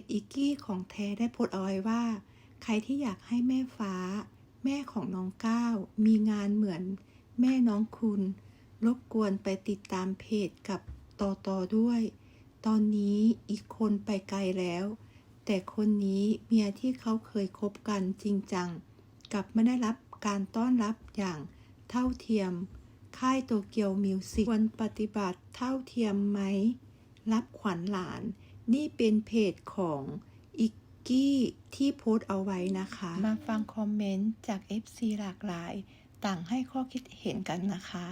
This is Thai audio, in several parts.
จอิกกี้ของแท้ได้โพสต์เอาไว้ว่า ใครที่อยากให้แม่ฟ้า แม่ของน้องก้าวมีงานเหมือนแม่น้องคุณ รบกวนไปติดตามเพจกับต่อต่อด้วย ตอนนี้อีกคนไปไกลแล้ว แต่คนนี้เมียที่เขาเคยคบกันจริงจัง กลับไม่ได้รับการต้อนรับอย่างเท่าเทียม ค่ายโตเกียวมิวสิกควรปฏิบัติเท่าเทียมไหม รับขวัญหลาน นี่เป็นเพจของอิกกี้ที่โพสต์เอาไว้นะคะ มาฟังคอมเมนต์จาก FC หลากหลาย ต่างให้ข้อคิดเห็นกันนะคะ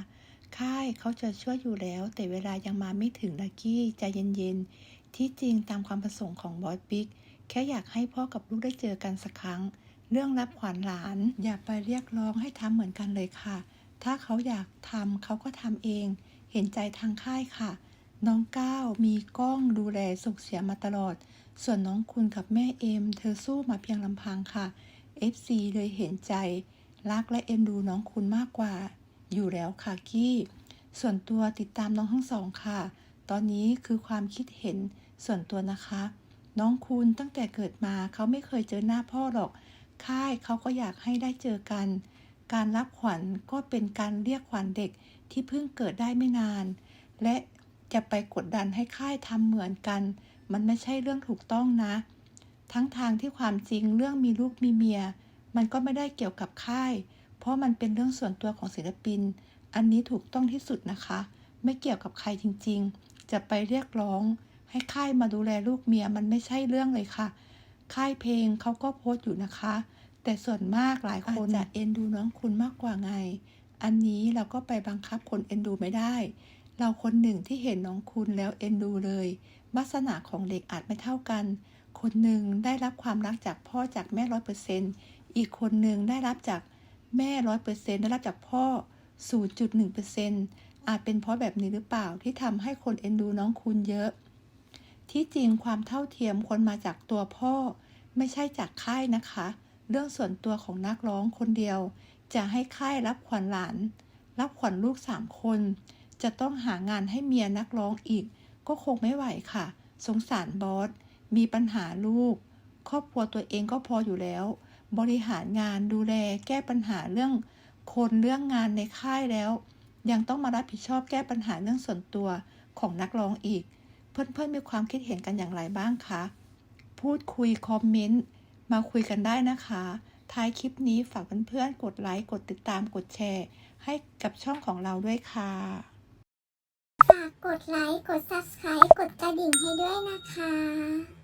ค่ายเขาจะช่วยอยู่แล้ว แต่เวลายังมาไม่ถึงนะกี้ใจเย็นๆ ที่จริงตามความประสงค์ของบอยปิ๊กแค่อยากให้พ่อกับลูกได้เจอกันสักครั้ง เรื่องรับขวัญหลาน อย่าไปเรียกร้องให้ทำเหมือนกันเลยค่ะ ถ้าเขาอยากทำเขาก็ทำเอง เห็นใจทางค่ายค่ะ น้องก้าวมีกล้องดูแลสุขเสียมาตลอด ส่วนน้องคุณกับแม่เอ็มเธอสู้มาเพียงลำพังค่ะ FC เลยเห็นใจ รักและเอ็นดูน้องคุณมากกว่า อยู่แล้วค่ะกี้ ส่วนตัวติดตามน้องทั้งสองค่ะ ตอนนี้คือความคิดเห็นส่วนตัวนะคะ น้องคุณตั้งแต่เกิดมาเขาไม่เคยเจอหน้าพ่อหรอก ค่ายเขาก็อยากให้ได้เจอกัน การรับขวัญก็เป็นการเรียกขวัญเด็กที่เพิ่งเกิดได้ไม่นาน และ จะไปกดดันให้ค่ายทำเหมือนกัน มันไม่ใช่เรื่องถูกต้องนะ ทั้งทางที่ความจริงเรื่องมีลูกมีเมีย มันก็ไม่ได้เกี่ยวกับค่าย เพราะมันเป็นเรื่องส่วนตัวของศิลปิน อันนี้ถูกต้องที่สุดนะคะ ไม่เกี่ยวกับใครจริง ๆ จะไปเรียกร้อง ให้ค่ายมาดูแลลูกเมียมันไม่ใช่เรื่องเลยค่ะ ค่ายเพลงเขาก็โพสต์อยู่นะคะ แต่ส่วนมากหลายคนจะเอ็นดูน้องคุณมากกว่าไง อันนี้เราก็ไปบังคับคนเอ็นดูไม่ได้ เราคนหนึ่งที่เห็นน้องคุณแล้วเอ็นดูเลย ลักษณะของเด็กอาจไม่เท่ากัน คนหนึ่งได้รับความรักจากพ่อจากแม่ร้อยเปอร์เซ็นอีกคนหนึ่งได้รับจากแม่ร้อยเปอร์เซ็นได้รับจากพ่อ 0.1เปอร์เซ็นอาจเป็นเพราะแบบนี้หรือเปล่าที่ทำให้คนเอ็นดูน้องคุณเยอะ ที่จริงความเท่าเทียมควรมาจากตัวพ่อ ไม่ใช่จากค่ายนะคะ เรื่องส่วนตัวของนักร้องคนเดียว จะให้ค่ายรับขวัญหลาน รับขวัญลูกสามคน จะต้องหางานให้เมียนักร้องอีก ก็คงไม่ไหวค่ะ สงสารบอส มีปัญหาลูก ครอบครัวตัวเองก็พออยู่แล้ว บริหารงานดูแลแก้ปัญหาเรื่อง คนเรื่องงานในค่ายแล้ว ยังต้องมารับผิดชอบแก้ปัญหาเรื่องส่วนตัวของนักร้องอีก เพื่อนๆมีความคิดเห็นกันอย่างไรบ้างคะ พูดคุยคอมเมนต์มาคุยกันได้นะคะ ท้ายคลิปนี้ฝากเพื่อนๆกดไลค์ กดติดตาม กดแชร์ ให้กับช่องของเราด้วยค่ะ กดไลค์ กด subscribe กดกระดิ่งให้ด้วยนะคะ